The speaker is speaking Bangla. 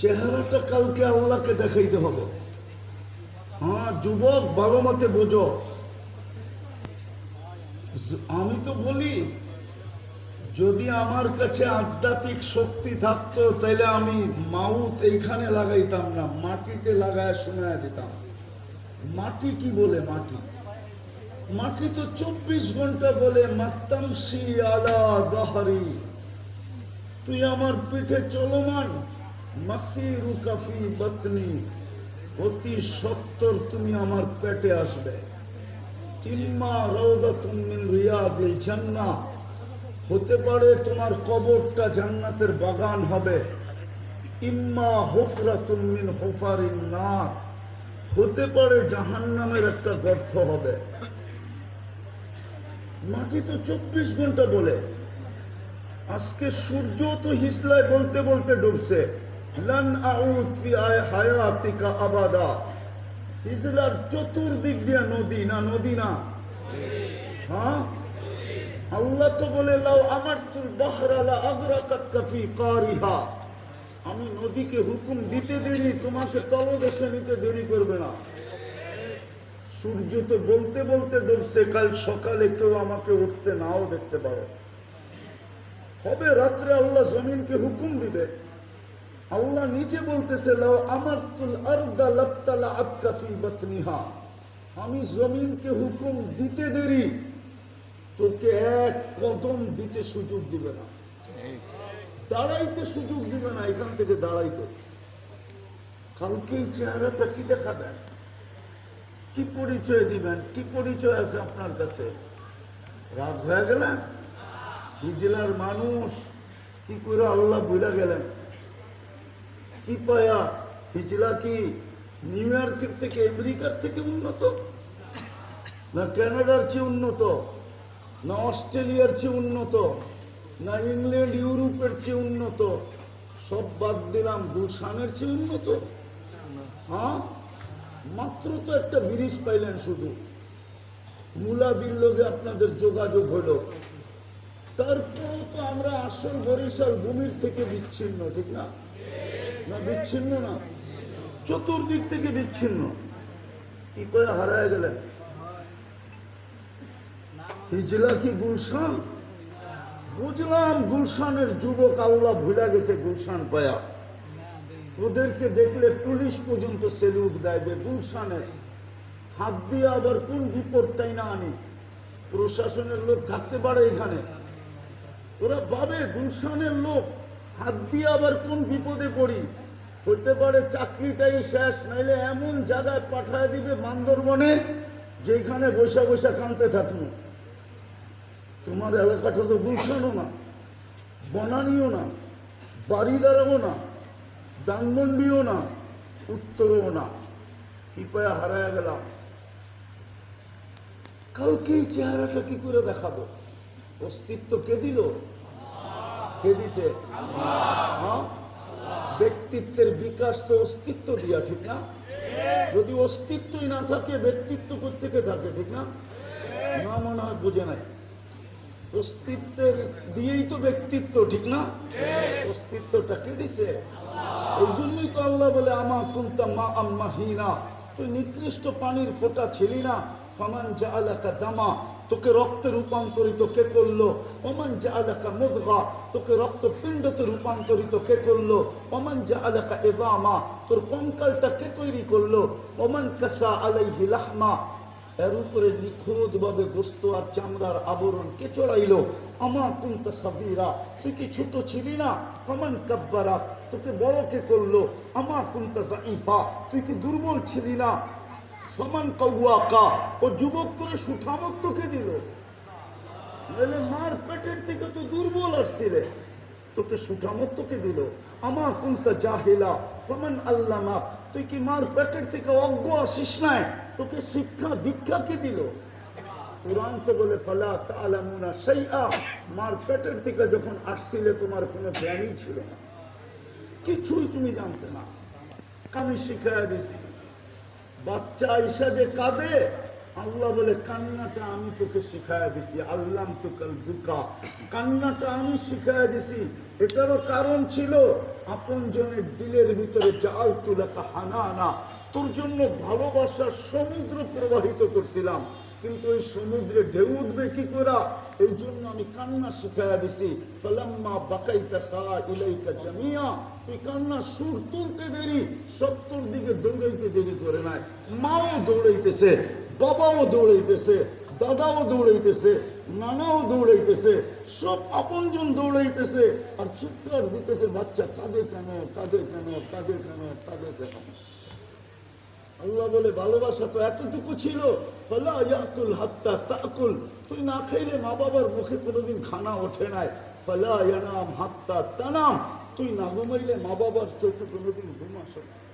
চেহারাটা কালকে আল্লাহকে দেখাইতে হবে। হ্যাঁ যুবক ভালো মতে বোঝো। আমি তো বলি, যদি আমার কাছে আধ্যাত্মিক শক্তি থাকতো তাহলে আমি মাউথ এইখানে লাগাইতাম না, মাটিতে লাগায় শোনায় দিতাম। মাটি কি বলে মাটি? মাটি তো চব্বিশ ঘণ্টা বলে মাস্তামসি আলা দাহারি। তুই আমার পিঠে চলমান। অতি তুমি আমার পেটে আসবে। হতে পারে তোমার কবরটা জান্নাতের বাগান হবে। ইম্মা মিন হুফারিন নার, হতে পারে জাহান্নামের একটা গর্ত হবে। মাটি তো চব্বিশ ঘণ্টা বলে, আজকে সূর্য তো হিসলায় বলতে বলতে ডুবছে। লান আউদ ফি হায়াতিকা আবাদা। হিজলার চতুর্দিক দিয়া নদী না নদী না? হ্যাঁ? আল্লাহ তো বলে লাও আমার তুল বাহরালা আগ্রাকাত কাফি কারিহা। আমি নদীকে হুকুম দিতে দেরি, তোমাকে তলদেশে নিতে দেরি করবে না। সূর্য তো বলতে বলতে ডুবছে, কাল সকালে কেউ আমাকে উঠতে নাও দেখতে পারো। হবে রাত্রে আল্লাহ জমিনকে হুকুম দিবে। আল্লাহ নিজে বলতেছে আমার আমি জমিনকে হুকুম দিতে দেরি, তোকে এক কদম দিতে সুযোগ দিবে না। দাঁড়াইতে সুযোগ দিবে না, এখান থেকে দাঁড়াইতে। কালকে চেহারাটা কি দেখা দেখাবেন? কি পরিচয় দিবেন? কি পরিচয় আছে আপনার কাছে? রাগ হয়ে গেলেন? হিজলার মানুষ, কি করে আল্লাহ বুঝা গেলেন? কি পায়া হিজলা কি নিউ ইয়র্কের থেকে আমেরিকার থেকে উন্নত? না কানাডার চেয়ে উন্নত? না অস্ট্রেলিয়ার চেয়ে উন্নত? না ইংল্যান্ড ইউরোপের চেয়ে উন্নত? সব বাদ দিলাম। গুলশানের চেয়ে উন্নত? হ্যাঁ? মাত্র তো একটা ব্রিজ পাইলেন শুধু। মুলাদির লোকে আপনাদের যোগাযোগ হলো। তারপরেও তো আমরা আসল বরিশাল ভূমির থেকে বিচ্ছিন্ন, ঠিক না? না, বিচ্ছিন্ন না। চতুর্দিক থেকে বিচ্ছিন্ন। কি করে হারায় গেলেন? হিজলা কি গুলশান? বুঝলাম গুলশানের যুবক আল্লাহ ভুলে গেছে গুলশান পায়া। ওদেরকে দেখলে পুলিশ পর্যন্ত সেলুট দেয় যে গুলশানের। হাত দিয়ে আবার কোন বিপদটাই না আনি। প্রশাসনের লোক থাকতে পারে এখানে। ওরা ভাবে গুলশানের লোক হাত দিয়ে আবার কোন বিপদে পড়ি? হতে পারে চাকরিটাই শেষ, নাইলে এমন জায়গায় পাঠায় দিবে বান্দরবনে যেখানে বসে বসে কানতে থাকব। তোমার এলাকাটা তো গুলশানও না, বনানিও না বাড়িদারাও না দানমন্ডিও না, উত্তরও না। কি পায়া হারায় গেলাম। কালকে এই চেহারাটা কি করে দেখাবো? অস্তিত্ব কে দিল? কে দিছে? হ্যাঁ? ব্যক্তিত্বের বিকাশ তো অস্তিত্ব দিয়া, ঠিক না? যদি অস্তিত্বই না থাকে, ব্যক্তিত্ব কোথেকে থাকে, ঠিক না? না মনে হয় বুঝে নাই। অস্তিত্বের দিয়েই তো ব্যক্তিত্ব, ঠিক না? অস্তিত্বটা কে দিছে? এই জন্যই তো আল্লাহ বলে, আমা কুন্তা মা আম্মা হিনা তুই নিকৃষ্ট পানির ফোঁটা ছিলি না। ফামান যা আলাকা দামা। তোকে রক্তে রূপান্তরিত কে করল? ওমান যা আলাকা মুদগা। তোকে রক্ত পিণ্ডতে রূপান্তরিত কে করল? ওমান যা আলাকা এদামা তোর কঙ্কালটা কে তৈরি করল? ওমান কাসা আলাইহি লাহমা। এর উপরে নিখুঁত ভাবে গোস্ত আর চামড়ার আবরণ কে চড়াইলো? আমা কুন্তা সাবিরা তুই কি ছোট ছিলি না? ফমান কাব্বারা তোকে বড় কে করল? আমা কুন্তা জাইফা তুই কি দুর্বল ছিলি না? সমান কৌয়াকা, ও যুবক তোরে সুঠামত তোকে দিল? মার পেটের থেকে তো দুর্বল আসছিলে। তোকে সুঠামত তোকে দিল? আমা কুন্তা জাহিলা, ফমান আল্লামা, তুই কি মার পেটের থেকে অজ্ঞ আসিস নাই? তোকে শিক্ষা দীক্ষা কে দিল? কোরআন বলে, ফালা তালামুনা সেইয়া মার পেটের থেকে যখন আসছিলে তোমার কোনো জ্ঞানই ছিল না। কিছুই তুমি জানতে না। আমি শিখাইয়া দিছি। বাচ্চা আইসা যে কাঁদে, আল্লাহ বলে, কান্নাটা আমি তোকে শিখায় দিছি আল্লাম তো কাল বুকা। কান্নাটা আমি শিখায় দিছি। এটারও কারণ ছিল আপন জনের দিলের ভিতরে জাল তুলাকা হানা আনা তোর জন্য ভালোবাসার সমুদ্র প্রবাহিত করছিলাম। কিন্তু এই সমুদ্রে ঢেউ উঠবে কি করা? এই জন্য আমি কান্না শিখাইয়া দিছি। ফলাম্মা বাকাইতা সা ইলাইকা জামিয়া। তুই কান্না সুর তুলতে দেরি সত্তর দিকে দৌড়াইতে দেরি করে নাই। মাও দৌড়াইতেছে, বাবাও দৌড়াইতেছে, দাদাও দৌড়াইতেছে, নানাও দৌড়াইতেছে, সব আপনজন দৌড়াইতেছে। আর চিৎকার দিতেছে, বাচ্চা, কাঁদে কেন কাঁদে কেন কাঁদে কেন কাঁদে কেন? আল্লাহ বলে, ভালোবাসা তো এতটুকু ছিল, ফলা ইয়াকুল তাকুল। তুই না খাইলে মা বাবার মুখে কোনোদিন খানা ওঠে নাই। ফলা ইয়ানাম হাত্তা তানাম। তুই না ঘুমাইলে মা বাবার চোখে কোনোদিন ঘুম আসে না